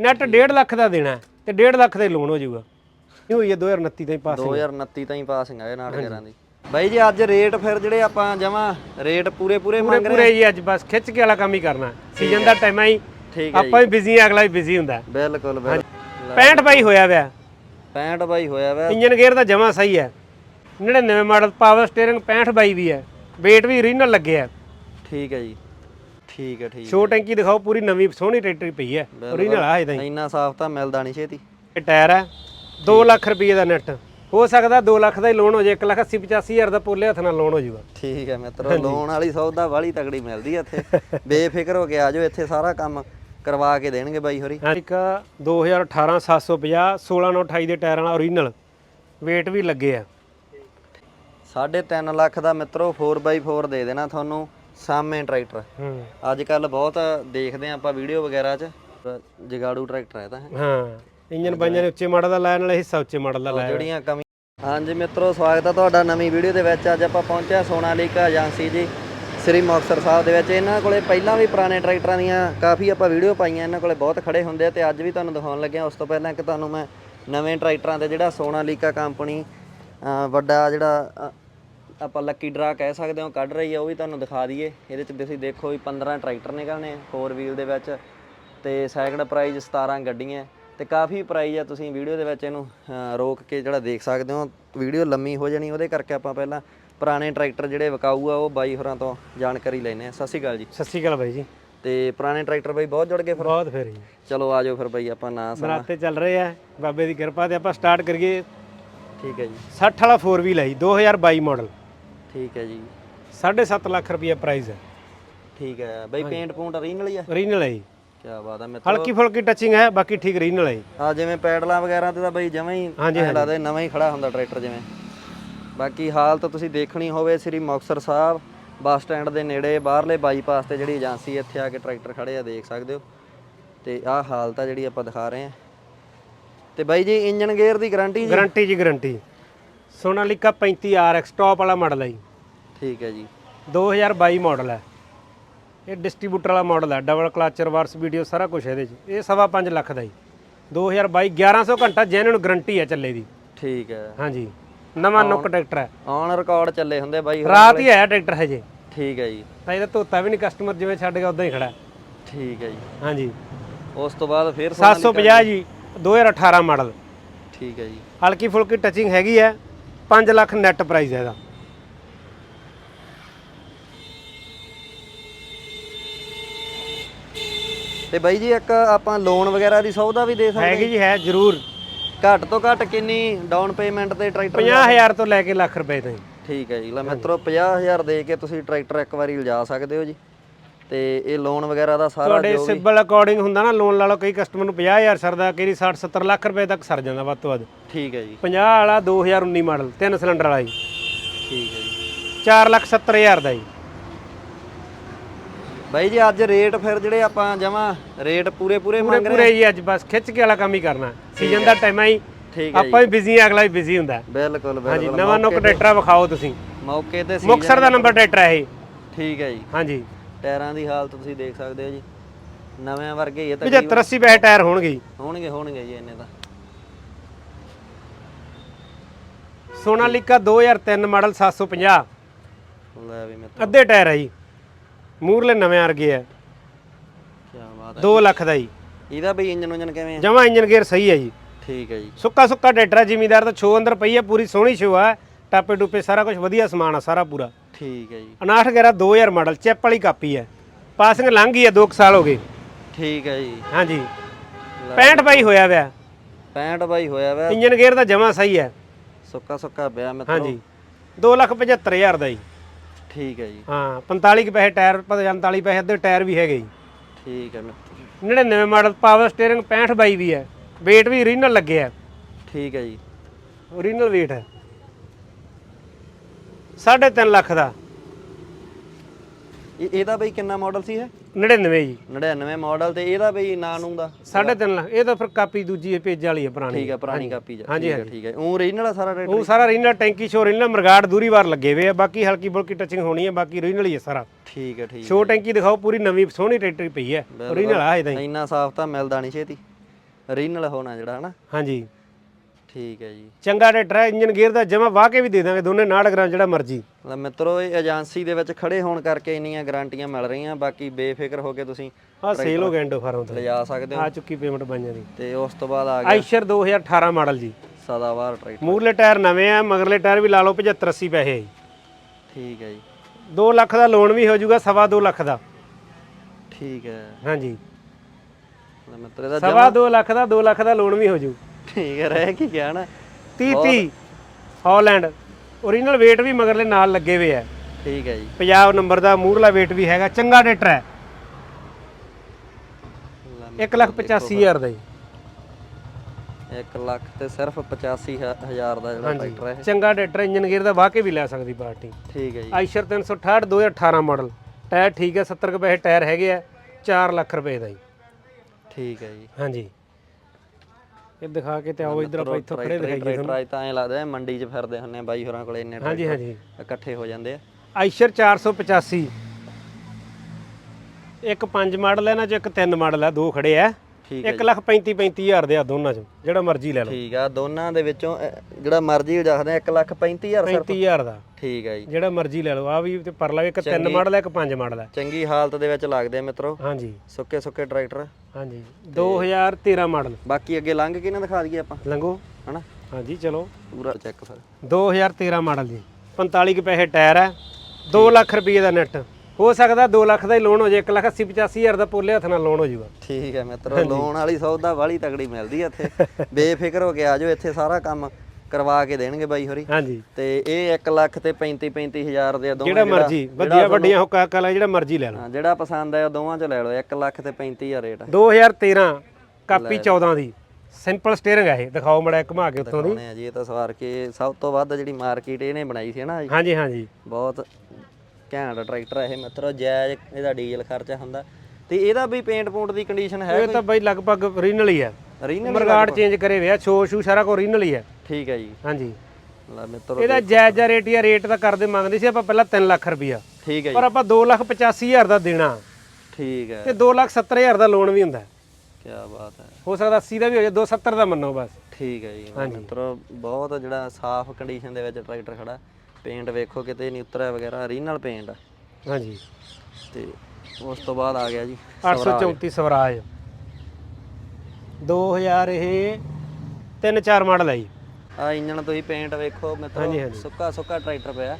Net 1.5 lakh ਦਾ ਦੇਣਾ ਹੈ ਤੇ 1.5 ਲੱਖ ਦਾ ਲੋਨ ਹੋ ਜਾਊਗਾ। ਇਹ ਹੋਈ ਹੈ? 2029 ਤਾਈਂ ਪਾਸ 2029 ਤਾਈਂ ਪਾਸਿੰਗ ਆਏ ਨਾਟਕਰਾਂ ਦੀ। ਬਾਈ ਜੀ ਅੱਜ ਰੇਟ ਫਿਰ ਜਿਹੜੇ ਆਪਾਂ ਜਮਾ ਰੇਟ ਪੂਰੇ ਪੂਰੇ ਮੰਗ ਰਹੇ ਪੂਰੇ ਜੀ ਅੱਜ ਬਸ ਖਿੱਚ ਕੇ ਵਾਲਾ ਕੰਮ ਹੀ ਕਰਨਾ। ਸੀਜ਼ਨ ਦਾ ਟਾਈਮ ਆਈ ਠੀਕ ਹੈ ਆਪਾਂ ਵੀ ਬਿਜ਼ੀ ਆ ਅਗਲਾ ਵੀ ਬਿਜ਼ੀ ਹੁੰਦਾ। ਬਿਲਕੁਲ ਬਿਲਕੁਲ। 65 ਬਾਈ ਹੋਇਆ ਵਿਆ 65 ਬਾਈ ਹੋਇਆ ਵਾ ਇੰਜਨ ਗੇਅਰ ਦਾ ਜਮਾ ਸਹੀ ਹੈ। 99 ਮਾਡਲ ਪਾਵਰ ਸਟੀਅਰਿੰਗ 65 ਬਾਈ ਵੀ ਹੈ। weight ਵੀ ਰੀਨਲ ਲੱਗਿਆ ਠੀਕ ਹੈ ਜੀ। ਠੀਕ ਹੈ ਠੀਕ ਸ਼ੋ ਟੈਂਕੀ ਦਿਖਾਓ ਪੂਰੀ ਨਵੀਂ ਸੋਹਣੀ ਟਰੈਕਟਰ ਪਈ ਹੈ। ਓਰੀਜਨਲ ਆ ਇਹਦਾ ਹੀ ਇੰਨਾ ਸਾਫ਼ ਤਾਂ ਮਿਲਦਾ ਨਹੀਂ ਛੇਤੀ। ਇਹ ਟਾਇਰ ਹੈ 2 ਲੱਖ ਰੁਪਏ ਦਾ ਨੈਟ। ਹੋ ਸਕਦਾ 2 ਲੱਖ ਦਾ ਹੀ ਲੋਨ ਹੋ ਜਾਏ 1 ਲੱਖ 80 85 ਹਜ਼ਾਰ ਦਾ ਪੋਲੇ ਹੱਥ ਨਾਲ ਲੋਨ ਹੋ ਜਾਊਗਾ। ਠੀਕ ਹੈ ਮਿੱਤਰੋ ਲੋਨ ਵਾਲੀ ਸੌਦਾ ਵਾਲੀ ਤਗੜੀ ਮਿਲਦੀ ਆ ਇੱਥੇ। ਬੇਫਿਕਰ ਹੋ ਕੇ ਆ ਜਾਓ ਇੱਥੇ ਸਾਰਾ ਕੰਮ ਕਰਵਾ ਕੇ ਦੇਣਗੇ ਬਾਈ ਹੋਰੀ। ਹਾਂ ਇੱਕ 2018 750 16928 ਦੇ ਟਾਇਰਾਂ ਨਾਲ ਓਰੀਜਨਲ weight ਵੀ ਲੱਗੇ ਆ। 3.5 ਲੱਖ ਦਾ ਮਿੱਤਰੋ 4x4 ਦੇ ਦੇਣਾ ਤੁਹਾਨੂੰ। ਸਾਹਮਣੇ ਟਰੈਕਟਰ ਹੂੰ। ਅੱਜ ਕੱਲ ਬਹੁਤ ਦੇਖਦੇ ਆ ਆਪਾਂ ਵੀਡੀਓ ਵਗੈਰਾ 'ਚ। ਜਗਾੜੂ ਟਰੈਕਟਰ ਹੈ ਤਾਂ। ਹਾਂ ਇੰਜਨ ਬਾਈਆਂ ਨੇ ਉੱਚੇ ਮਾਡਲ ਦਾ ਲਾਇਆ ਨਾਲੇ ਹਿੱਸਾ ਉੱਚੇ ਮਾਡਲ ਦਾ ਲਾਇਆ ਜਿਹੜੀਆਂ ਕਮੀ ਹਾਂਜੀ ਮਿੱਤਰੋ ਸਵਾਗਤ ਹੈ ਤੁਹਾਡਾ ਨਵੀਂ ਵੀਡੀਓ ਦੇ ਵਿੱਚ। ਅੱਜ ਆਪਾਂ ਪਹੁੰਚਿਆ ਸੋਨਾਲੀਕਾ ਏਜੰਸੀ ਜੀ ਸ੍ਰੀ ਮੁਕਤਸਰ ਸਾਹਿਬ ਦੇ ਵਿੱਚ। ਇਹਨਾਂ ਕੋਲੇ ਪਹਿਲਾਂ ਵੀ ਪੁਰਾਣੇ ਟਰੈਕਟਰਾਂ ਦੀਆਂ ਕਾਫੀ ਆਪਾਂ ਵੀਡੀਓ ਪਾਈਆਂ ਇਹਨਾਂ ਕੋਲੇ ਬਹੁਤ ਖੜੇ ਹੁੰਦੇ ਆ ਤੇ ਅੱਜ ਵੀ ਤੁਹਾਨੂੰ ਦਿਖਾਉਣ ਲੱਗਿਆ। ਉਸ ਤੋਂ ਪਹਿਲਾਂ ਕਿ ਤੁਹਾਨੂੰ ਮੈਂ ਨਵੇਂ ਟਰੈਕਟਰਾਂ ਦੇ ਜਿਹੜਾ ਸੋਨਾਲੀਕਾ ਕੰਪਨੀ ਵੱਡਾ ਜਿਹੜਾ ਆਪਾਂ ਲੱਕੀ ਡਰਾ ਕਹਿ ਸਕਦੇ ਹਾਂ ਕੱਢ ਰਹੀ ਹੈ ਉਹ ਵੀ ਤੁਹਾਨੂੰ ਦਿਖਾ ਦਈਏ। ਇਹਦੇ ਚ ਤੁਸੀਂ ਦੇਖੋ ਵੀ 15 ਟਰੈਕਟਰ ਨਿਕਲਣੇ 4 ਵੀਲ ਦੇ ਵਿੱਚ। ਤੇ ਸੈਕਿੰਡ ਪ੍ਰਾਈਜ਼ 17 ਗੱਡੀਆਂ। ਤੇ ਕਾਫੀ ਪ੍ਰਾਈਜ਼ ਆ ਤੁਸੀਂ ਵੀਡੀਓ ਦੇ ਵਿੱਚ ਇਹਨੂੰ ਰੋਕ ਕੇ ਜਿਹੜਾ ਦੇਖ ਸਕਦੇ ਹੋ। ਵੀਡੀਓ ਲੰਮੀ ਹੋ ਜਾਣੀ ਉਹਦੇ ਕਰਕੇ ਆਪਾਂ ਪਹਿਲਾਂ ਪੁਰਾਣੇ ਟਰੈਕਟਰ ਜਿਹੜੇ ਵਿਕਾਊ ਆ ਉਹ ਬਾਈ ਹੋਰਾਂ ਤੋਂ ਜਾਣਕਾਰੀ ਲੈਨੇ ਆ ਸਤਿ ਸ਼੍ਰੀ ਅਕਾਲ ਜੀ। ਸਤਿ ਸ਼੍ਰੀ ਅਕਾਲ ਬਾਈ ਜੀ। ਤੇ ਪੁਰਾਣੇ ਟਰੈਕਟਰ ਬਾਈ ਬਹੁਤ ਜੁੜ ਗਏ ਫਿਰ? ਬਹੁਤ ਫੇਰ ਜੀ। ਚਲੋ ਆਜੋ ਫਿਰ ਬਾਈ ਆਪਾਂ ਨਾਂ ਸਮਾਂ ਬਰਾਤੇ ਚੱਲ ਰਹੇ ਆ ਬਾਬੇ ਦੀ ਕਿਰਪਾ ਤੇ ਆਪਾਂ ਸਟਾਰਟ ਕਰੀਏ। ਠੀਕ ਹੈ ਜੀ। 60 ਵਾਲਾ 4 ਵੀਲ ਹੈ ਜੀ 2022 ਮਾਡਲ ਠੀਕ ਹੈ ਜੀ। 7.5 ਲੱਖ ਰੁਪਏ ਪ੍ਰਾਈਸ ਹੈ। ਠੀਕ ਹੈ। ਬਾਈ ਪੇਂਟ ਪੂੰਟ ਰੀਨਲ ਹੀ ਆ? ਓਰੀਜਨਲ ਹੈ ਜੀ ਕੀ ਬਾਤ ਆ ਮੈਂ ਹਲਕੀ ਫੁਲਕੀ ਟੱਚਿੰਗ ਹੈ ਬਾਕੀ ਠੀਕ ਓਰੀਜਨਲ ਹੈ ਜੀ ਆ ਜਿਵੇਂ ਪੈਡਲਾਂ ਵਗੈਰਾ ਤੇ ਤਾਂ ਬਈ ਜਮਾਂ ਹੀ ਹਾਂਜੀ, ਐਂ ਲੱਗਦਾ ਨਵਾਂ ਹੀ ਖੜਾ ਹੁੰਦਾ ਟਰੈਕਟਰ ਜਿਵੇਂ। ਬਾਕੀ ਹਾਲਤ ਤੁਸੀਂ ਦੇਖਣੀ ਹੋਵੇ ਸ੍ਰੀ ਮੁਕਤਸਰ ਸਾਹਿਬ ਬੱਸ ਸਟੈਂਡ ਦੇ ਨੇੜੇ ਬਾਹਰਲੇ ਬਾਈਪਾਸ ਤੇ ਜਿਹੜੀ ਏਜੰਸੀ ਇੱਥੇ ਆ ਕੇ ਟਰੈਕਟਰ ਖੜੇ ਆ ਦੇਖ ਸਕਦੇ ਹੋ। ਤੇ ਆਹ ਹਾਲਤ ਆ ਜਿਹੜੀ ਆਪਾਂ ਦਿਖਾ ਰਹੇ ਆ ਤੇ ਬਾਈ ਜੀ ਇੰਜਨ ਗੇਅਰ ਦੀ ਗਾਰੰਟੀ ਜੀ? ਗਾਰੰਟੀ ਜੀ ਗਾਰੰਟੀ ਸੋਨਾਲੀਕਾ 35 RX ਟੌਪ ਵਾਲਾ ਮਾਡਲ ਹੈ ਜੀ। ਠੀਕ ਹੈ ਜੀ। 2022 ਮਾਡਲ ਹੈ। ਇਹ ਡਿਸਟ੍ਰੀਬਿਊਟਰ ਵਾਲਾ ਮਾਡਲ ਹੈ। ਡਬਲ ਕਲਚ ਰਿਵਰਸ ਵੀਡੀਓ ਸਾਰਾ ਕੁਝ ਇਹਦੇ 'ਚ। ਇਹ ਸਵਾ ਪੰਜ ਲੱਖ ਦਾ ਜੀ। 2022 1100 ਘੰਟਾ ਜੈਨੂਨ ਗਾਰੰਟੀ ਹੈ ਚੱਲੇ ਦੀ। ਠੀਕ ਹੈ। ਹਾਂਜੀ। ਨਵਾਂ ਨੁੱਕ ਟਰੈਕਟਰ ਹੈ। ਔਨ ਰਿਕਾਰਡ ਚੱਲੇ ਹੁੰਦੇ ਬਾਈ। ਰਾਤ ਹੀ ਆਇਆ ਟਰੈਕਟਰ ਹਜੇ। ਠੀਕ ਹੈ ਜੀ। ਤਾਂ ਇਹਦਾ ਧੋਤਾ ਵੀ ਨਹੀਂ ਕਸਟਮਰ ਜਿਵੇਂ ਛੱਡ ਗਿਆ ਉਦਾਂ ਹੀ ਖੜਾ। ਠੀਕ ਹੈ ਜੀ। ਹਾਂਜੀ। ਉਸ ਤੋਂ ਬਾਅਦ ਫਿਰ 750 ਜੀ 2018 ਮਾਡਲ। ਠੀਕ ਹੈ ਜੀ। ਹਲਕੀ ਫੁਲਕੀ ਟੱਚਿੰਗ ਹੈਗੀ ਹੈ। 5 ਲੱਖ ਨੈਟ ਪ੍ਰਾਈਸ ਹੈ ਇਹਦਾ। ਤੇ ਬਾਈ ਜੀ ਇੱਕ ਆਪਾਂ ਲੋਨ ਵਗੈਰਾ ਦੀ ਸੌਦਾ ਵੀ ਦੇ ਸਕਦੇ ਹੈਗੀ ਜੀ? ਹੈ ਜ਼ਰੂਰ। ਘੱਟ ਤੋਂ ਘੱਟ ਕਿੰਨੀ ਡਾਊਨ ਪੇਮੈਂਟ ਤੇ ਟਰੈਕਟਰ 50000 ਤੋਂ ਲੈ ਕੇ ਲੱਖ ਰੁਪਏ ਤਾਈਂ। ਠੀਕ ਹੈ ਜੀ ਲੈ ਮਿੱਤਰੋ 50000 ਦੇ ਕੇ ਤੁਸੀਂ ਟਰੈਕਟਰ ਇੱਕ ਵਾਰੀ ਲਿਜਾ ਸਕਦੇ ਹੋ ਜੀ। ਤੇ ਇਹ ਲੋਨ ਵਗੈਰਾ ਦਾ ਸਾਰਾ ਤੁਹਾਡੇ ਸਿਬਲ ਅਕੋਰਡਿੰਗ ਹੁੰਦਾ ਨਾ ਲੋਨ ਲਾ ਲਓ ਕਈ ਕਸਟਮਰ ਨੂੰ 50000 ਸਰਦਾ ਕਈ 60 70 ਲੱਖ ਰੁਪਏ ਤੱਕ ਸਰ ਜਾਂਦਾ ਵੱਧ ਤੋਂ ਵੱਧ। ਠੀਕ ਹੈ ਜੀ। 50 ਵਾਲਾ 2019 ਮਾਡਲ ਤਿੰਨ ਸਿਲੰਡਰ ਵਾਲਾ ਜੀ। ਠੀਕ ਹੈ ਜੀ। 4 ਲੱਖ 70 ਹਜ਼ਾਰ ਦਾ ਜੀ। ਬਾਈ ਜੀ ਅੱਜ ਰੇਟ ਫਿਰ ਜਿਹੜੇ ਆਪਾਂ ਜਮਾ ਰੇਟ ਪੂਰੇ ਪੂਰੇ ਪੂਰੇ ਮੰਗ ਰਹੇ ਪੂਰੇ ਜੀ ਅੱਜ ਬਸ ਖਿੱਚ ਕੇ ਵਾਲਾ ਕੰਮ ਹੀ ਕਰਨਾ। ਸੀਜ਼ਨ ਦਾ ਟਾਈਮ ਆਈ ਠੀਕ ਹੈ ਆਪਾਂ ਵੀ ਬਿਜ਼ੀ ਆ ਅਗਲਾ ਵੀ ਬਿਜ਼ੀ ਹੁੰਦਾ। ਹੈ। ਬਿਲਕੁਲ। ਹਾਂਜੀ ਨਵਾਂ ਨੁੱਕ ਟਰੈਕਟਰ ਵਿਖਾਓ ਤੁਸੀਂ। ਮੌਕੇ ਤੇ ਸੀ ਮੁਕਸਰ ਦਾ ਨੰਬਰ ਟਰੈਕਟਰ ਹੈ ਇਹ। ਠੀਕ ਹੈ ਜੀ। ਹਾਂਜੀ। ਟਾਇਰਾਂ ਦੀ ਹਾਲਤ ਤੁਸੀਂ ਦੇਖ ਸਕਦੇ ਹੋ ਜੀ। ਨਵੇਂ ਵਰਗੇ ਹੀ ਇਹ ਤਾਂ 75 80 ਪੈਸੇ ਟਾਇਰ ਹੋਣਗੇ ਹੋਣਗੇ ਹੋਣਗੇ ਜੀ ਇੰਨੇ ਤਾਂ। ਸੋਨਾਲੀਕਾ 2003 ਮਾਡਲ 750 ਲੈ ਵੀ ਮਿੱਤਰ। ਅੱਧੇ ਟਾਇਰ ਹੈ ਜੀ। ਮੂਰਲੇ ਨਵੇਂ ਵਰਗੇ ਆ। ਕੀ ਬਾਤ 2 ਲੱਖ ਦਾ ਜੀ। ਇਹਦਾ ਬਈ ਇੰਜਨ ਉਂਜਨ ਕਿਵੇਂ ਆ? ਜਮਾ ਇੰਜਨ ਗੇਅਰ ਸਹੀ ਹੈ ਜੀ। ਠੀਕ ਹੈ ਜੀ। ਸੁੱਕਾ ਸੁੱਕਾ ਟਰੈਕਟਰ ਹੈ ਜ਼ਿਮੀਦਾਰ ਦਾ ਛੋ ਅੰਦਰ ਪਈ ਹੈ ਪੂਰੀ ਸੋਹਣੀ ਛੋ ਹੈ ਟਾਪੇ ਟੂਪੇ ਸਾਰਾ ਕੁਝ ਵਧੀਆ ਸਮਾਨ ਆ ਸਾਰਾ ਪੂਰਾ। ਠੀਕ ਹੈ ਜੀ। 59 11 2000 ਮਾਡਲ ਚੈਪ ਵਾਲੀ ਕਾਪੀ ਹੈ ਪਾਸਿੰਗ ਲੰਘ ਗਈ ਹੈ 2 ਸਾਲ ਹੋ ਗਏ। ਠੀਕ ਹੈ ਜੀ। ਹਾਂਜੀ। 65 ਬਾਈ ਹੋਇਆ ਵਿਆ 65 ਬਾਈ ਹੋਇਆ ਵਾ ਇੰਜਨ ਗੇਅਰ ਦਾ ਜਮਾ ਸਹੀ ਹੈ ਸੁੱਕਾ ਸੁੱਕਾ ਪਿਆ ਮਿੱਤਰੋ। ਹਾਂਜੀ। 2 ਲੱਖ 75000 ਦਾ ਜੀ। ਠੀਕ ਹੈ ਜੀ। ਹਾਂ 45 ਕੁ ਪੈਸੇ ਟਾਇਰ 45 ਪੈਸੇ ਅੱਧੇ ਟਾਇਰ ਵੀ ਹੈਗੇ ਜੀ। ਠੀਕ ਹੈ ਮਿੱਤਰ 99 ਮਾਡਲ ਪਾਵਰ ਸਟੀਅਰਿੰਗ 65 ਬਾਈ ਵੀ ਹੈ। weight ਵੀ ਓਰੀਜਨਲ ਲੱਗਿਆ ਠੀਕ ਹੈ ਜੀ। ਓਰੀਜਨਲ weight ਹੈ। 3.5 ਲੱਖ ਦਾ। ਇਹ ਇਹਦਾ ਬਈ ਕਿੰਨਾ ਮਾਡਲ ਸੀ ਇਹ? 99 ਜੀ। 99 ਮਾਡਲ ਤੇ ਇਹਦਾ ਬਈ ਨਾਂ ਨੂੰ ਦਾ? 3.5 ਲੱਖ। ਇਹ ਤਾਂ ਫਿਰ ਕਾਪੀ ਦੂਜੀ ਪੇਜ ਵਾਲੀ ਹੈ ਪੁਰਾਣੀ। ਠੀਕ ਹੈ ਪੁਰਾਣੀ ਕਾਪੀ ਜਾ ਹਾਂਜੀ, ਠੀਕ ਹੈ ਠੀਕ ਹੈ ਉਹ ਰੀਜਨਲ ਆ ਸਾਰਾ ਰੇਟ ਉਹ ਸਾਰਾ ਓਰੀਜਨਲ ਟੈਂਕੀ ਸ਼ੋ ਓਰੀਜਨਲ ਮਰਗਾੜ ਦੂਰੀ ਵਾਰ ਲੱਗੇ ਹੋਏ ਆ। ਬਾਕੀ ਹਲਕੀ ਬੁਲਕੀ ਟੱਚਿੰਗ ਹੋਣੀ ਹੈ ਬਾਕੀ ਓਰੀਜਨਲ ਹੀ ਹੈ ਸਾਰਾ। ਠੀਕ ਹੈ ਠੀਕ ਸ਼ੋ ਟੈਂਕੀ ਦਿਖਾਓ ਪੂਰੀ ਨਵੀਂ ਸੋਹਣੀ ਟਰੈਕਟਰ ਪਈ ਹੈ ਓਰੀਜਨਲ ਆ ਇਹਦਾ ਇੰਨਾ ਸਾਫ਼ ਤਾਂ ਮਿਲਦਾ ਨਹੀਂ ਛੇਤੀ। ਰੀਨਲ ਹੋਣਾ ਜਿਹੜਾ ਹਨਾ? ਹਾਂਜੀ। ਠੀਕ ਹੈ ਜੀ। ਚੰਗਾ ਟਰੈਕਟਰ ਹੈ ਇੰਜਨ ਗੇਅਰ ਦਾ ਜਮਾ ਵਾਹ ਕੇ ਵੀ ਦੇ ਦਾਂਗੇ ਦੋਨੇ 69 ਗ੍ਰਾਮ ਜਿਹੜਾ ਮਰਜ਼ੀ। ਮਿੱਤਰੋ ਇਹ ਏਜੰਸੀ ਦੇ ਵਿੱਚ ਖੜੇ ਹੋਣ ਕਰਕੇ ਇੰਨੀਆਂ ਗਾਰੰਟੀਆਂ ਮਿਲ ਰਹੀਆਂ ਬਾਕੀ ਬੇਫਿਕਰ ਹੋ ਕੇ ਤੁਸੀਂ ਆ ਸੇਲ ਹੋ ਗਿਆ ਫਾਰਮ ਤੋਂ। ਲਿਜਾ ਸਕਦੇ ਹੋ। ਆ ਚੁੱਕੀ ਪੇਮੈਂਟ ਬਾਈਆਂ ਦੀ। ਤੇ ਉਸ ਤੋਂ ਬਾਅਦ ਆ ਗਿਆ ਆਈਸ਼ਰ 2018 ਮਾਡਲ ਜੀ। ਸਦਾਵਾਰ ਟਰੈਕਟਰ। ਮੂਰਲੇ ਟਾਇਰ ਨਵੇਂ ਆ ਮਗਰਲੇ ਟਾਇਰ ਵੀ ਲਾ ਲਓ 75 80 ਪੈਸੇ ਜੀ। ਠੀਕ ਹੈ ਜੀ। 2 ਲੱਖ ਦਾ ਲੋਨ ਵੀ ਹੋ ਜਾਊਗਾ ਸਵਾ 2 ਲੱਖ ਦਾ। ਠੀਕ ਹੈ। ਹਾਂਜੀ। ਮਤਲਬ ਮਿੱਤਰ ਇਹਦਾ ਸਵਾ 2 ਲੱਖ ਦਾ 2 ਲੱਖ ਦਾ ਲੋਨ ਵੀ ਹੋ ਜੂ ਠੀਕ ਹੈ ਰਹਿ ਕੀ ਗਿਆ ਨਾ। 30 30 ਹਾਲੈਂਡ। ਓਰੀਜਨਲ weight ਵੀ ਮਗਰਲੇ ਨਾਲ ਲੱਗੇ ਹੋਏ ਆ। ਠੀਕ ਹੈ ਜੀ। ਪੰਜਾਬ ਨੰਬਰ ਦਾ ਮੂਰਲਾ weight ਵੀ ਹੈਗਾ ਚੰਗਾ ਟਰੈਕਟਰ ਹੈ। ਲੈ 1 ਲੱਖ 85 ਹਜ਼ਾਰ ਦਾ ਜੀ। 1 ਲੱਖ ਤੇ ਸਿਰਫ 85 ਹ- ਹਜ਼ਾਰ ਦਾ ਜਿਹੜਾ ਟਰੈਕਟਰ ਹੈ। ਚੰਗਾ ਟਰੈਕਟਰ ਇੰਜਨ ਗੇਅਰ ਦਾ ਵਾਹ ਕੇ ਵੀ ਲੈ ਸਕਦੀ ਪਾਰਟੀ। ਠੀਕ ਹੈ ਜੀ। ਆਈਸ਼ਰ 368 2018 ਮਾਡਲ। ਟਾਇਰ ਠੀਕ ਹੈ 70 ਕੁ ਪੈਸੇ ਟਾਇਰ ਹੈਗੇ ਆ 4 ਲੱਖ ਰੁਪਏ ਦਾ ਜੀ। ਠੀਕ ਹੈ ਜੀ। ਹਾਂਜੀ। ਇਹ ਦਿਖਾ ਕੇ ਤੇ ਆਓ ਇਧਰ ਆਪਾਂ ਇੱਥੋਂ ਖੜੇ ਦਿਖਾਈਏ ਟਰੈਕਟਰ ਅੱਜ ਤਾਂ ਐ ਲੱਗਦਾ ਮੰਡੀ 'ਚ ਫਿਰਦੇ ਹੁੰਨੇ ਆ ਬਾਈ ਹੋਰਾਂ ਕੋਲੇ ਇੰਨੇ ਹਾਂਜੀ ਟਰੈਕਟਰ ਹਾਂਜੀ। ਇਕੱਠੇ ਹੋ ਜਾਂਦੇ ਆ। ਆਈਸ਼ਰ 485 ਇੱਕ 5 ਮਾਡਲ ਹੈ ਨਾ ਚ ਇੱਕ 3 ਮਾਡਲ ਹੈ ਦੋ ਖੜੇ ਆ ਠੀਕ ਹੈ 1 ਲੱਖ 35 35 ਹਜ਼ਾਰ ਦੇ ਆ ਦੋਨਾਂ ਚ ਜਿਹੜਾ ਮਰਜ਼ੀ ਲੈ ਲਓ। ਠੀਕ ਆ ਦੋਨਾਂ ਦੇ ਵਿੱਚੋਂ ਅ, ਜਿਹੜਾ ਮਰਜ਼ੀ ਰੱਖਦੇ 1 ਲੱਖ 35 ਹਜ਼ਾਰ ਸਿਰਫ। 35 ਹਜ਼ਾਰ ਦਾ। ਠੀਕ ਹੈ ਜੀ। ਜਿਹੜਾ ਮਰਜ਼ੀ ਲੈ ਲਓ ਆ ਵੀ ਤੇ ਪਰਲਾ ਵੀ ਇੱਕ 3 ਮਾਡਲ ਹੈ ਇੱਕ 5 ਮਾਡਲ ਹੈ ਚੰਗੀ ਹਾਲਤ ਦੇ ਵਿੱਚ ਲੱਗਦੇ ਆ ਮਿੱਤਰੋ। ਹਾਂਜੀ। ਸੁੱਕੇ ਸੁੱਕੇ ਟਰੈਕਟਰ। ਹਾਂਜੀ। 2013 ਮਾਡਲ। ਬਾਕੀ ਅੱਗੇ ਲੰਘ ਕੇ ਨਾ ਦਿਖਾ ਦਈਏ ਆਪਾਂ। ਲੰਗੋ ਹਨਾ? ਹਾਂਜੀ ਚਲੋ। ਪੂਰਾ ਚੈੱਕ ਫਿਰ। 2013 ਮਾਡਲ ਜੀ 45 ਕੁ ਪੈਸੇ ਟਾਇਰ ਹੈ 2 ਲੱਖ ਰੁਪਏ ਦਾ ਨੈਟ। ਹੋ ਸਕਦਾ 2 ਲੱਖ ਦਾ ਹੀ ਲੋਨ ਹੋ ਜਾਏ 1 ਲੱਖ 80 85 ਹਜ਼ਾਰ ਦਾ ਪੋਲੇ ਹੱਥ ਨਾਲ ਲੋਨ ਹੋ ਜਾਊਗਾ ਠੀਕ ਹੈ ਮਿੱਤਰੋ ਲੋਨ ਵਾਲੀ ਸੌਦਾ ਵਾਲੀ ਤਗੜੀ ਮਿਲਦੀ ਆ ਇੱਥੇ। ਬੇਫਿਕਰ ਹੋ ਕੇ ਆ ਜਾਓ ਇੱਥੇ ਸਾਰਾ ਕੰਮ ਕਰਵਾ ਕੇ ਦੇਣਗੇ ਬਾਈ ਹੋਰੀ। ਹਾਂਜੀ। ਤੇ ਇਹ 1 ਲੱਖ ਤੇ 35 35 ਹਜ਼ਾਰ ਦੇ ਆ ਦੋਵੇਂ ਜਿਹੜਾ ਮਰਜ਼ੀ ਵੱਡੀਆਂ ਵੱਡੀਆਂ ਹੁੱਕਾ ਕਲਾ ਜਿਹੜਾ ਮਰਜ਼ੀ ਲੈ ਲਓ। ਹਾਂ, ਜਿਹੜਾ ਪਸੰਦ ਆਇਆ ਦੋਵਾਂ ਚ ਲੈ ਲਓ 1 ਲੱਖ ਤੇ 35 ਹਜ਼ਾਰ ਰੇਟ 2013 ਕਾਪੀ 14 ਦੀ। ਸਿੰਪਲ ਸਟੀਅਰਿੰਗ ਹੈ ਇਹ ਦਿਖਾਓ ਮੜਾ ਘੁਮਾ ਕੇ ਉੱਤੋਂ ਦੀ। ਜੀ ਇਹ ਤਾਂ ਸਵਾਰ ਕੇ ਸਭ ਤੋਂ ਵੱਧ ਜਿਹੜੀ ਮਾਰਕੀਟ ਇਹਨੇ ਬਣਾਈ ਸੀ ਨਾ ਜੀ ਹਾਂਜੀ ਹਾਂਜੀ। ਬਹੁਤ ਘੈਂਟ ਟਰੈਕਟਰ ਇਹ ਮਿੱਤਰੋ ਜਾਇਜ਼ ਇਹਦਾ ਡੀਜ਼ਲ ਖਰਚਾ ਹੁੰਦਾ। ਤੇ ਇਹਦਾ ਵੀ ਪੇਂਟ ਪੂੰਟ ਦੀ ਕੰਡੀਸ਼ਨ ਹੈ ਇਹ ਤਾਂ ਬਈ ਲਗਭਗ ਓਰੀਜਨਲ ਹੀ ਹੈ ਰੀਨਲ ਮਰਗਾੜ ਚੇਂਜ ਕਰੇ ਹੋਇਆ ਛੋ ਛੂ ਸਾਰਾ ਕੋ ਓਰੀਜਨਲ ਹੀ ਹੈ ਠੀਕ ਹੈ ਜੀ। ਹਾਂਜੀ। ਲੈ ਮਿੱਤਰੋ ਇਹਦਾ ਜਾਇਜ਼ ਜਿਹਾ ਰੇਟ ਹੀ ਰੇਟ ਤਾਂ ਕਰਦੇ ਮੰਗਦੇ ਸੀ ਆਪਾਂ ਪਹਿਲਾਂ 3 ਲੱਖ ਰੁਪਈਆ। ਠੀਕ ਹੈ ਜੀ। ਪਰ ਆਪਾਂ 2 ਲੱਖ 85 ਹਜ਼ਾਰ ਦਾ ਦੇਣਾ। ਠੀਕ ਹੈ ਤੇ 2 ਲੱਖ 70 ਹਜ਼ਾਰ ਦਾ ਲੋਨ ਵੀ ਹੁੰਦਾ। ਕੀ ਬਾਤ ਹੈ ਹੋ ਸਕਦਾ 80 ਦਾ ਵੀ ਹੋ ਜਾਏ 270 ਦਾ ਮੰਨੋ ਬਸ। ਠੀਕ ਹੈ ਜੀ। ਮਿੱਤਰੋ ਬਹੁਤ ਜਿਹੜਾ ਸਾਫ਼ ਕੰਡੀਸ਼ਨ ਦੇ ਵਿੱਚ ਟਰੈਕਟਰ ਖੜਾ। ਪੇਂਟ ਵੇਖੋ ਕਿਤੇ ਨਹੀਂ ਉਤਰਿਆ ਵਗੈਰਾ ਰੀਨਲ ਪੇਂਟ। ਹਾਂਜੀ। ਤੇ ਉਸ ਤੋਂ ਬਾਅਦ ਆ ਗਿਆ ਜੀ 834 ਸਵਰਾਜ। 2000 ਇਹ 3-4 ਮਾਡਲ ਹੈ ਜੀ। ਆ ਇੰਜਨ ਤੁਸੀਂ ਪੇਂਟ ਵੇਖੋ ਮਿੱਤਰੋ ਹਾਂਜੀ। ਸੁੱਕਾ ਸੁੱਕਾ ਟਰੈਕਟਰ ਪਿਆ।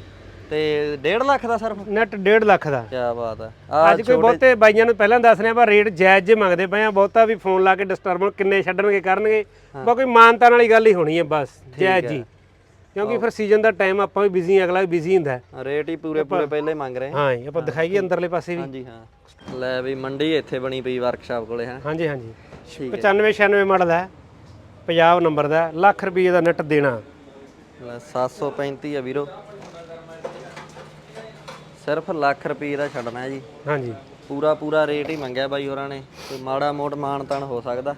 ਤੇ 1.5 ਲੱਖ ਦਾ ਸਿਰਫ? ਨੈਟ 1.5 ਲੱਖ ਦਾ। ਕੀ ਬਾਤ ਆ। ਅੱਜ ਕੋਈ ਬਹੁਤੇ ਬਾਈਆਂ ਨੂੰ ਪਹਿਲਾਂ ਦੱਸ ਰਿਹਾ ਪਰ ਰੇਟ ਜਾਇਜ਼ ਜੇ ਮੰਗਦੇ ਪਏ ਆ ਬਹੁਤਾ ਵੀ ਫੋਨ ਲਾ ਕੇ ਡਿਸਟਰਬ ਕਿੰਨੇ ਛੱਡਣਗੇ ਕਰਨਗੇ। ਬਾ ਕੋਈ ਮਾਨਤਾ ਵਾਲੀ ਗੱਲ ਹੀ ਹੋਣੀ ਹੈ ਬਸ। ਜਾਇਜ਼ ਜੀ। ਕਿਉਂਕਿ ਫਿਰ ਸੀਜ਼ਨ ਦਾ ਟਾਈਮ ਆਪਾਂ ਵੀ ਬਿਜ਼ੀ ਅਗਲਾ ਵੀ ਬਿਜ਼ੀ ਹੁੰਦਾ ਹੈ। ਰੇਟ ਹੀ ਪੂਰੇ ਪੂਰੇ ਪਹਿਲੇ ਮੰਗ ਰਹੇ ਹਾਂ। ਜੀ ਆਪਾਂ ਦਿਖਾਈਏ ਅੰਦਰਲੇ ਪਾਸੇ ਵੀ। ਹਾਂਜੀ ਹਾਂ। ਲੈ ਵੀ ਮੰਡੀ ਇੱਥੇ ਬਣੀ ਪਈ ਵਰਕਸ਼ਾਪ ਕੋਲੇ ਹੈ। ਹਾਂਜੀ ਹਾਂਜੀ। ਠੀਕ 95 96 ਮਾਡਲ ਹੈ ਪੰਜਾਬ ਨੰਬਰ ਦਾ ਹੈ, ਲੱਖ ਰੁਪਏ ਦਾ ਨੈਟ ਦੇਣਾ। ਲੈ 735 ਆ ਵੀਰੋ। ਸਿਰਫ ਲੱਖ ਰੁਪਏ ਦਾ ਛੱਡਣਾ ਹੈ ਜੀ। ਹਾਂਜੀ। ਪੂਰਾ ਪੂਰਾ ਰੇਟ ਹੀ ਮੰਗਿਆ ਬਾਈ ਹੋਰਾਂ ਨੇ ਕੋਈ ਮਾੜਾ ਮੋਟ ਮਾਨ ਤਾਨ ਹੋ ਸਕਦਾ।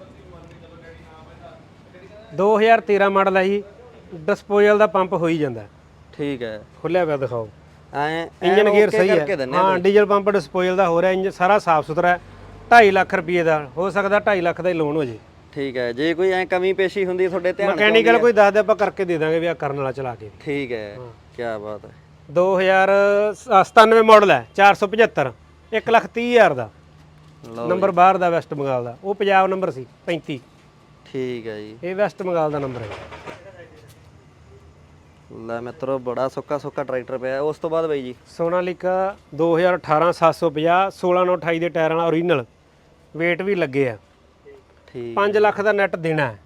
2013 ਮਾਡਲ ਹੈ ਜੀ। ਡਿਸਪੋਜ਼ਲ ਦਾ ਪੰਪ ਹੋ ਹੀ। ਜਾਂਦਾ। ਠੀਕ ਹੈ। ਖੁੱਲਿਆ ਪਿਆ ਦਿਖਾਓ। ਐ ਇੰਜਨ ਗੇਅਰ ਸਹੀ ਹੈ। ਹਾਂ ਡੀਜ਼ਲ ਪੰਪ ਡਿਸਪੋਜ਼ਲ ਦਾ ਹੋ ਰਿਹਾ ਇੰਜਨ ਸਾਰਾ ਸਾਫ਼ ਸੁਥਰਾ ਹੈ। 2.5 ਲੱਖ ਰੁਪਏ ਦਾ ਹੋ ਸਕਦਾ 2.5 ਲੱਖ ਦਾ ਹੀ ਲੋਨ ਹੋ ਜੇ। ਠੀਕ ਹੈ ਜੇ ਕੋਈ ਐ ਕਮੀ ਪੇਸ਼ੀ ਹੁੰਦੀ ਤੁਹਾਡੇ ਧਿਆਨ ਮਕੈਨੀਕਲ ਕੋਈ ਦੱਸ ਦੇ ਆਪਾਂ ਕਰਕੇ ਦੇ ਦਾਂਗੇ ਵੀ ਆ ਕਰਨ ਵਾਲਾ ਚਲਾ ਕੇ। ਠੀਕ ਹੈ ਕੀ ਬਾਤ ਹੈ। 2097 ਮਾਡਲ ਹੈ 475 1 ਲੱਖ 30 ਹਜ਼ਾਰ ਦਾ। ਨੰਬਰ ਬਾਹਰ ਦਾ ਵੈਸਟ ਬੰਗਾਲ ਦਾ ਉਹ ਪੰਜਾਬ ਨੰਬਰ ਸੀ 35 ਠੀਕ ਹੈ ਜੀ। ਇਹ ਵੈਸਟ ਬੰਗਾਲ ਦਾ ਨੰਬਰ ਹੈ। ਲੈ ਮਿੱਤਰੋ ਬੜਾ ਸੁੱਕਾ ਸੁੱਕਾ ਟਰੈਕਟਰ ਪਿਆ। ਉਸ ਤੋਂ ਬਾਅਦ ਬਾਈ ਜੀ। ਸੋਨਾਲੀਕਾ 2018 750 1628 ਦੇ ਟਾਇਰਾਂ ਨਾਲ ਓਰੀਜਨਲ weight ਵੀ ਲੱਗੇ ਆ। ਠੀਕ। 5 ਲੱਖ ਦਾ ਨੈਟ ਦੇਣਾ ਹੈ।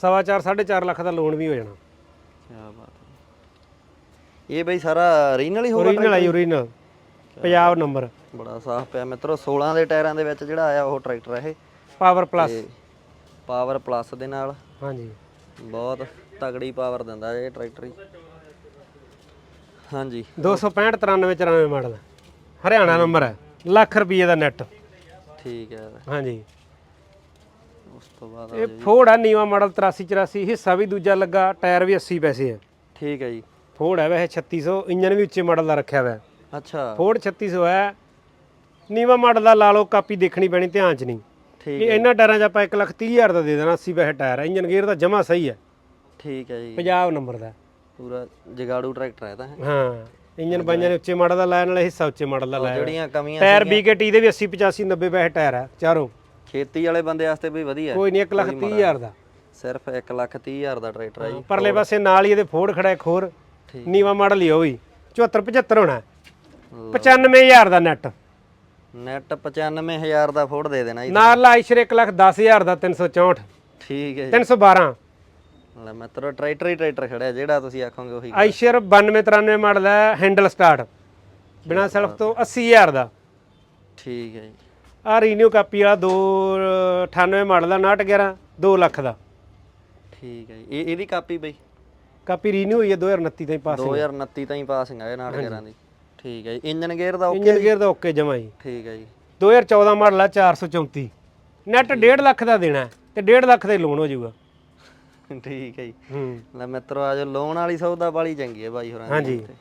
ਸਵਾ ਚਾਰ 4.5 ਲੱਖ ਦਾ ਲੋਨ ਵੀ ਹੋ ਜਾਣਾ। ਕੀ ਬਾਤ ਹੈ। ਇਹ ਬਈ ਸਾਰਾ ਰੀਨਲ ਹੀ ਹੋਊਗਾ ਓਰੀਜਨਲ ਹੈ। ਓਰੀਜਨਲ ਪੰਜਾਬ ਨੰਬਰ ਬੜਾ ਸਾਫ਼ ਪਿਆ ਮਿੱਤਰੋ 16 ਦੇ ਟਾਇਰਾਂ ਦੇ ਵਿੱਚ ਜਿਹੜਾ ਆਇਆ ਉਹ ਟਰੈਕਟਰ ਹੈ ਇਹ। ਪਾਵਰ ਪਲੱਸ ਪਾਵਰ ਪਲੱਸ ਦੇ ਨਾਲ। ਹਾਂਜੀ। ਬਹੁਤ ਤਗੜੀ ਪਾਵਰ ਦਿੰਦਾ ਇਹ ਟਰੈਕਟਰ ਹੀ। ਹਾਂਜੀ। 265 93 94 ਮਾਡਲ ਹਰਿਆਣਾ ਨੰਬਰ ਹੈ। ਲੱਖ ਰੁਪਏ ਦਾ ਨੈਟ ਠੀਕ ਹੈ। ਹਾਂਜੀ। ਉਸ ਤੋਂ ਬਾਅਦ ਇਹ ਫੋਰਡ ਆ ਨੀਵਾ ਮਾਡਲ 83 84 ਹਿੱਸਾ ਵੀ ਦੂਜਾ ਲੱਗਾ ਟਾਇਰ ਵੀ 80 ਪੈਸੇ ਹੈ। ਠੀਕ ਹੈ ਜੀ। ਫੋਰਡ ਹੈ ਵੈਸੇ 3600 ਇੰਜਨ ਵੀ ਉੱਚੇ ਮਾਡਲ ਦਾ ਰੱਖਿਆ ਹੋਇਆ ਹੈ। ਅੱਛਾ। ਫੋਰਡ 3600 ਹੈ। ਨੀਵਾ ਮਾਡਲ ਦਾ ਲਾ ਲਓ ਕਾਪੀ ਦੇਖਣੀ ਪੈਣੀ ਧਿਆਨ ਚ ਨਹੀਂ। ਠੀਕ ਕਿ ਇਹਨਾਂ ਟਾਇਰਾਂ 'ਚ ਆਪਾਂ 1 ਲੱਖ 30 ਹਜ਼ਾਰ ਦਾ ਦੇ ਦੇਣਾ 80 ਪੈਸੇ ਟਾਇਰ ਹੈ। ਇੰਜਨ ਗੇਅਰ ਦਾ ਜਮਾ ਸਹੀ ਹੈ। ਠੀਕ ਹੈ ਜੀ। ਪੰਜਾਬ ਨੰਬਰ ਦਾ। ਪੂਰਾ ਜਗਾੜੂ ਟਰੈਕਟਰ ਹੈ ਤਾਂ। ਇਹ। ਹਾਂ ਇੰਜਨ ਬਾਈਆਂ ਨੇ ਉੱਚੇ ਮਾਡਲ ਦਾ ਲਾਇਆ ਨਾਲੇ ਹਿੱਸਾ ਉੱਚੇ ਮਾਡਲ ਦਾ ਲਾਇਆ ਜਿਹੜੀਆਂ ਕਮੀਆਂ ਟਾਇਰ BKT ਦੇ ਵੀ 80 85 90 ਪੈਸੇ ਟਾਇਰ ਹੈ ਚਾਰੋਂ। ਖੇਤੀ ਵਾਲੇ ਬੰਦੇ ਵਾਸਤੇ ਵੀ ਵਧੀਆ ਕੋਈ ਨਹੀਂ 1 ਲੱਖ 30 ਹਜ਼ਾਰ ਦਾ। ਸਿਰਫ 1 ਲੱਖ 30 ਹਜ਼ਾਰ ਦਾ ਟਰੈਕਟਰ ਹੈ ਜੀ। ਪਰਲੇ ਪਾਸੇ ਨਾਲ ਹੀ ਇਹਦੇ ਫੋਰਡ ਖੜਾ ਇੱਕ ਹੋਰ। ਠੀਕ। ਨੀਵਾ ਮਾਡਲ ਹੀ ਆ ਉਹ ਵੀ। 74 75 ਹੋਣਾ। 95000 ਦਾ ਨੈਟ ਨੈਟ 95000 ਦਾ ਫੋੜ ਦੇ ਦੇਣਾ ਜੀ। ਨਾਲ ਆਇਸ਼ਰ 1 ਲੱਖ 10000 ਦਾ 364 ਠੀਕ ਹੈ ਜੀ। 312 ਲੈ ਮਿੱਤਰੋ ਟਰੈਕਟਰ ਹੀ ਟਰੈਕਟਰ ਖੜਿਆ ਜਿਹੜਾ ਤੁਸੀਂ ਆਖੋਗੇ ਉਹੀ ਆਇਸ਼ਰ 92 93 ਮਾਡਲ ਹੈ ਹੈਂਡਲ ਸਟਾਰਟ ਬਿਨਾ ਸੈਲਫ ਤੋਂ 80000 ਦਾ। ਠੀਕ ਹੈ ਜੀ। ਆ ਰੀਨਿਊ ਕਾਪੀ ਵਾਲਾ 298 ਮਾਡਲ ਦਾ 911 2 ਲੱਖ ਦਾ। ਠੀਕ ਹੈ ਜੀ। ਇਹ ਇਹਦੀ ਕਾਪੀ ਬਈ? ਕਾਪੀ ਰੀਨਿਊ ਹੋਈ ਹੈ 2029 ਤਾਈਂ ਪਾਸ 2029 ਤਾਈਂ ਪਾਸਿੰਗ ਆ ਇਹ ਨਾਟ ਗੇਰਾਂ ਦੀ। ਠੀਕ ਹੈ ਜੀ। ਇੰਜਨ ਗੇਅਰ ਦਾ ਓਕੇ ਇੰਜਨ ਗੇਅਰ ਦਾ ਓਕੇ ਜਮਾ ਜੀ। ਠੀਕ ਹੈ ਜੀ। 2014 ਮਾਡਲ ਆ 434 ਨੈਟ 1.5 ਲੱਖ ਦਾ ਦੇਣਾ ਤੇ 1.5 ਲੱਖ ਦੇ ਲੋਨ ਹੋ ਜਾਊਗਾ। ਠੀਕ ਹੈ ਜੀ। ਹੂੰ। ਲੈ ਮਿੱਤਰੋ ਆਜੋ ਲੋਨ ਵਾਲੀ ਸੌਦਾ ਬਾਲੀ ਚੰਗੀ ਹੈ ਬਾਈ ਹੋਰਾਂ ਦੀ ਹਾਂਜੀ। ਤੇ-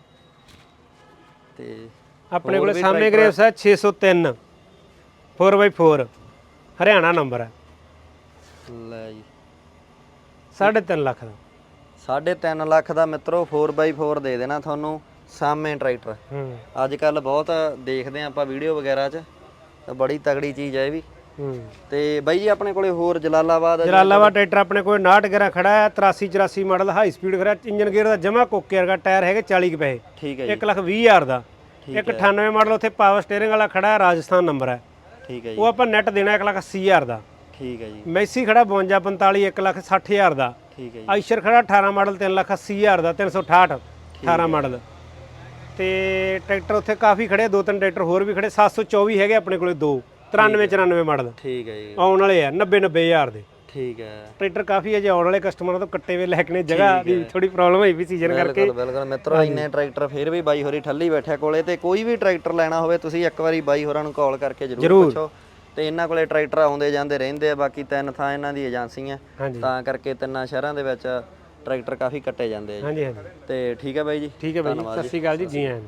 ਤੇ ਆਪਣੇ ਕੋਲੇ ਸਾਹਮਣੇ ਗ੍ਰੇਵਸ ਹੈ 603 4x4 ਹਰਿਆਣਾ ਨੰਬਰ ਹੈ। ਲੈ ਜੀ। 3.5 ਲੱਖ ਦਾ। 3.5 ਲੱਖ ਦਾ ਮਿੱਤਰੋ 4x4 ਦੇ ਦੇਣਾ ਤੁਹਾਨੂੰ ਸਾਹਮਣੇ ਟਰੈਕਟਰ। ਹੂੰ। ਅੱਜ ਕੱਲ ਬਹੁਤ ਦੇਖਦੇ ਆ ਆਪਾਂ ਵੀਡੀਓ ਵਗੈਰਾ 'ਚ। ਤਾਂ ਬੜੀ ਤਗੜੀ ਚੀਜ਼ ਹੈ ਇਹ ਵੀ। ਹੂੰ ਤੇ ਬਾਈ ਜੀ ਆਪਣੇ ਕੋਲੇ ਹੋਰ ਜਲਾਲਾਬਾਦ ਜਲਾਲਾਬਾਦ ਟਰੈਕਟਰ ਆਪਣੇ ਕੋਲ 69 ਗੇਰਾ ਖੜਾ ਹੈ 83 84 ਮਾਡਲ ਹਾਈ ਸਪੀਡ ਖੜਾ ਇੰਜਨ ਗੇਅਰ ਦਾ ਜਮਾ ਕੋਕੇ ਵਰਗਾ ਟਾਇਰ ਹੈਗੇ 40 ਕੁ ਪੈਸੇ। ਠੀਕ ਹੈ ਜੀ। 1 ਲੱਖ 20 ਹਜ਼ਾਰ ਦਾ। ਇੱਕ 98 ਮਾਡਲ ਉੱਥੇ ਪਾਵਰ ਸਟੀਅਰਿੰਗ ਵਾਲਾ ਖੜਾ ਹੈ ਰਾਜਸਥਾਨ ਨੰਬਰ ਹੈ ਠੀਕ ਹੈ ਜੀ। ਉਹ ਆਪਾਂ ਨੈਟ ਦੇਣਾ 1 ਲੱਖ 80 ਹਜ਼ਾਰ ਦਾ। ਠੀਕ ਹੈ ਜੀ। ਮੈਸੀ ਖੜਾ 52 45 1 ਲੱਖ 60 ਹਜ਼ਾਰ ਦਾ। ਠੀਕ ਹੈ ਜੀ। ਆਇਸ਼ਰ ਖੜਾ 18 ਮਾਡਲ 3 ਲੱਖ 80 ਹਜ਼ਾਰ ਦਾ 368 18 ਮਾਡਲ। ਤੇ ਟਰੈਕਟਰ ਉੱਥੇ ਕਾਫੀ ਖੜੇ ਦੋ ਤਿੰਨ ਟਰੈਕਟਰ ਹੋਰ ਵੀ ਖੜੇ 724 ਹੈਗੇ ਆਪਣੇ ਕੋਲੇ ਦੋ। 93 94 ਮਾਡਲ। ਠੀਕ ਹੈ ਜੀ। ਆਉਣ ਵਾਲੇ ਆ 90 90 ਹਜ਼ਾਰ ਦੇ। ਠੀਕ ਹੈ। ਟਰੈਕਟਰ ਕਾਫੀ ਹੈ ਜੇ ਆਉਣ ਵਾਲੇ ਕਸਟਮਰਾਂ ਤੋਂ ਕੱਟੇ ਵੇ ਲੈ ਕੇ ਨੇ ਜਗ੍ਹਾ ਦੀ ਥੋੜੀ ਪ੍ਰੋਬਲਮ ਹੋਈ ਵੀ ਸੀਜ਼ਨ ਕਰਕੇ ਬਿਲਕੁਲ ਬਿਲਕੁਲ। ਮਿੱਤਰੋ ਇੰਨੇ ਟਰੈਕਟਰ ਫੇਰ ਵੀ ਬਾਈ ਹੋਰੀ ਠੱਲੀ ਬੈਠਿਆ ਕੋਲੇ ਤੇ ਕੋਈ ਵੀ ਟਰੈਕਟਰ ਲੈਣਾ ਹੋਵੇ ਤੁਸੀਂ ਇੱਕ ਵਾਰੀ ਬਾਈ ਹੋਰਾਂ ਨੂੰ ਕਾਲ ਕਰਕੇ ਜ਼ਰੂਰ ਪੁੱਛੋ। ਤੇ ਇਹਨਾਂ ਕੋਲੇ ਟਰੈਕਟਰ ਆਉਂਦੇ ਜਾਂਦੇ ਰਹਿੰਦੇ ਆ ਬਾਕੀ ਤਿੰਨ ਥਾਂ ਇਹਨਾਂ ਦੀ ਏਜੰਸੀਆਂ। ਤਾਂ ਕਰਕੇ ਤਿੰਨਾਂ ਸ਼ਹਿਰਾਂ ਦੇ ਵਿੱਚ ਟਰੈਕਟਰ ਕਾਫੀ ਕੱਟੇ ਜਾਂਦੇ ਆ ਜੀ। ਹਾਂਜੀ ਹਾਂਜੀ। ਤੇ ਠੀਕ ਹੈ ਬਾਈ ਜੀ। ਠੀਕ ਹੈ ਬਾਈ ਸਤਿ ਸ਼੍ਰੀ ਅਕਾਲ ਜੀ। ਜੀ ਆਇਆਂ